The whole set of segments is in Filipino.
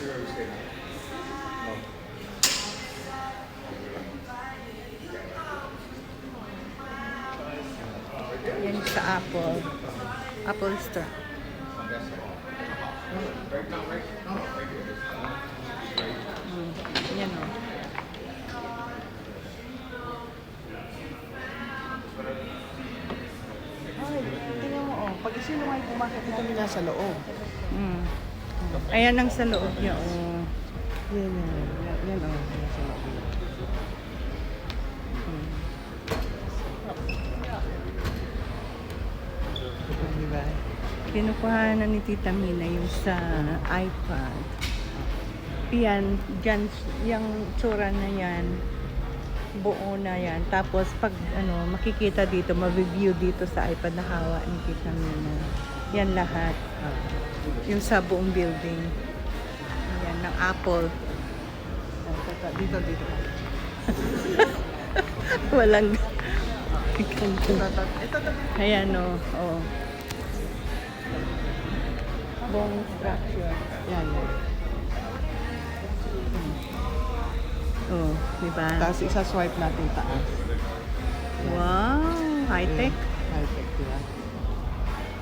Yan sa Apple. Apple Store. Mm, yan o. Ay, tingnan mo oh. Pag sino nga pumasok ito nila sa loob. Mm. Ayan ang sa loob niya. Oh. Yan, yan. Yan, oh. Yan sa loob. Mm. Ba? Kinukuha na ni Tita Mina yung sa iPad. Yan, dyan, yung tsura na yan, buo na yan. Tapos pag ano, makikita dito, ma-review dito sa iPad na hawa ni Tita Mina. Yan lahat. Ah. Yung sa buong building. Yan, ng Apple. Dito, dito. Walang. Ayan o. Oh. Buong structure. Yan, yan. Oh, di ba? Tapos isa swipe natin taas. Wow, high-tech. High-tech, di ba?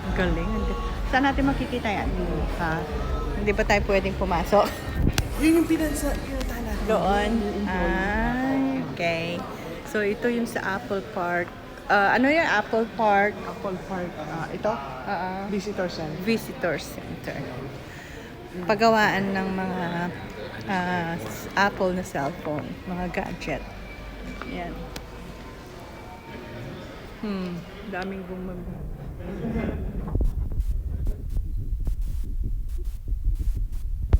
Ang galing. Ang galing. Saan natin makikita yan? Ha? Hindi ba tayo pwedeng pumasok? Yun yung pinansa, pinuntahan natin. Doon? Ay, okay. So, ito yung sa Apple Park. Ah, ano yung Apple Park? Apple Park. Ah, ito, Ah, Visitor Center. Visitor Center. Pagawaan ng mga ah, s- Apple na cellphone, mga gadget. Yan. Hmm, daming bumag.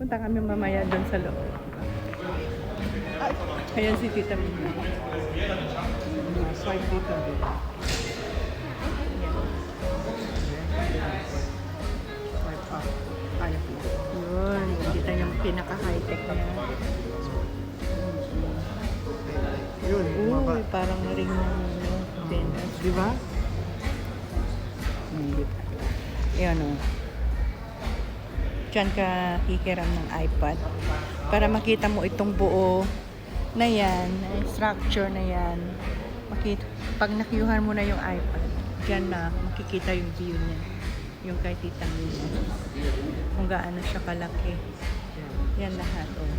Punta kami mamaya doon sa loob. Ay! Ayan si Tita Mina. Swipe dito. Swipe up. Ayaw po. Yun, kita niyo yung pinaka-high-tech niya. Yun. Uy, parang ring ng ano, tennis. Di ba? Hindi pa. Yan o. Diyan ka hihiram ng iPad para makita mo itong buo na yan, structure na yan. Makita, pag nakiuhan mo na yung iPad, diyan na makikita yung view niya. Yung kay Tita Mina. Kung gaano siya kalaki. Yan lahat, oh.